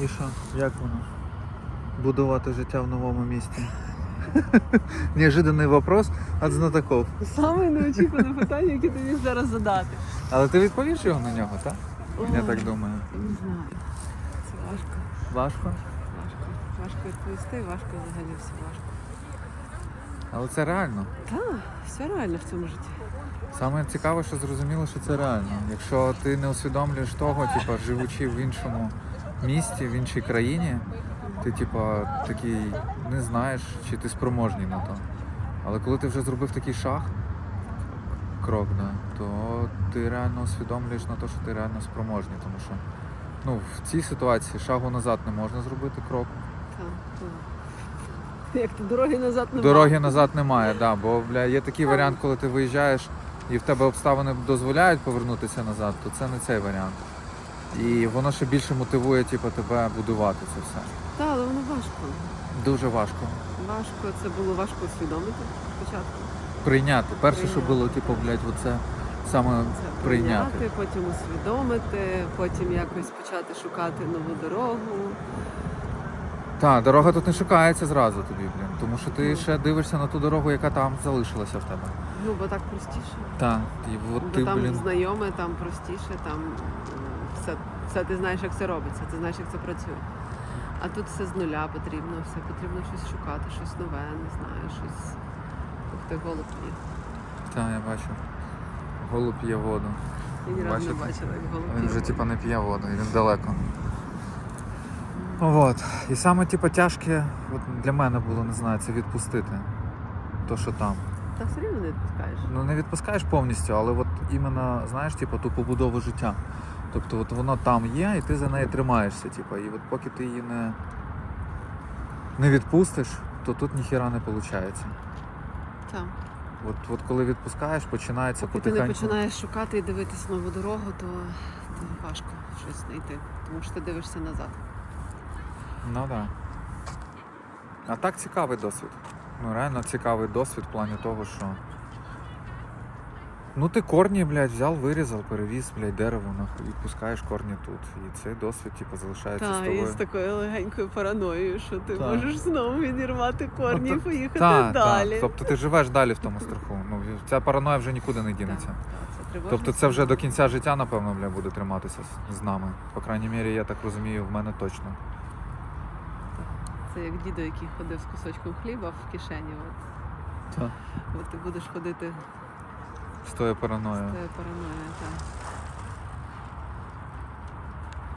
І що? Як воно? Будувати життя в новому місті? Неожиданний вопрос від знатоков. Саме неочікуване питання, яке ти міг зараз задати. Але ти відповіш його на нього, так? Я так думаю. Не знаю. Це важко. Важко. Важко. Важко відповісти, важко взагалі все важко. Але це реально. Так, все реально в цьому житті. Саме цікаве, що зрозуміло, що це реально. Якщо ти не усвідомлюєш того, типа, живучи в іншому місті, в іншій країні, ти типа такий не знаєш, чи ти спроможний на то. Але коли ти вже зробив такий шаг, крок, да, то ти реально усвідомлюєш на те, що ти реально спроможний. Тому що ну, в цій ситуації шагу назад не можна зробити крок. Так, так. Як то дороги назад немає. Дороги назад немає, да, бо бля, є такий варіант, коли ти виїжджаєш і в тебе обставини дозволяють повернутися назад, то це не цей варіант. І воно ще більше мотивує типу, тебе будувати це все. Так, але воно важко. Дуже важко Важко, це було важко усвідомити спочатку. прийняти. Перше, що було, типу, блядь, оце саме Це прийняти. прийняти, потім усвідомити, потім якось почати шукати нову дорогу. Так, дорога тут не шукається зразу тобі, блін. Тому що ти ще дивишся на ту дорогу, яка там залишилася в тебе. Ну, бо так простіше. Так, і от Бо ти, там блін. знайоме, там простіше, там все, все ти знаєш, як це робиться, ти знаєш, як це працює. А тут все з нуля потрібно, все потрібно щось шукати, щось нове, не знаю, щось. Ух ти, голуб є. Так, я бачу. Голуб п'є воду. Я ні разу не бачила, як голуб Він вже типа не п'є воду, він далеко. Вот. І саме типу, тяжке от для мене було, не знаю, це відпустити. То, що там. Та все рівно не відпускаєш. Ну не відпускаєш повністю, але от іменно, знаєш, типу, ту побудову життя. Тобто от воно там є, і ти за неї тримаєшся. Типу, і от поки ти її не, не відпустиш, то тут ніхіра не виходить. Так. От, от коли відпускаєш, починається Поки ти не починаєш шукати і дивитись нову дорогу, то, то важко щось знайти, тому що ти дивишся назад. Ну так. Да. А так цікавий досвід. Ну реально цікавий досвід в плані того, що. Ну ти корні, блядь, взяв, вирізав, перевіз, блядь, дерево, нахуй, і пускаєш корні тут. І цей досвід, типу, залишається з Так, тобою. і з такою легенькою параноєю, що ти Так. можеш знову відірвати корні Ну, і поїхати Так, далі. так. Тобто ти живеш далі в тому страху. Ну, ця параноя вже нікуди не дінеться. Так, так, це. Тобто це вже до кінця життя, напевно, бля, буде триматися з- з нами. По крайній мірі, я так розумію, в мене точно. Це як дідо, який ходив з кусочком хліба в кишені. От, Так. от ти будеш ходити З тою з параною. тою параною. Так.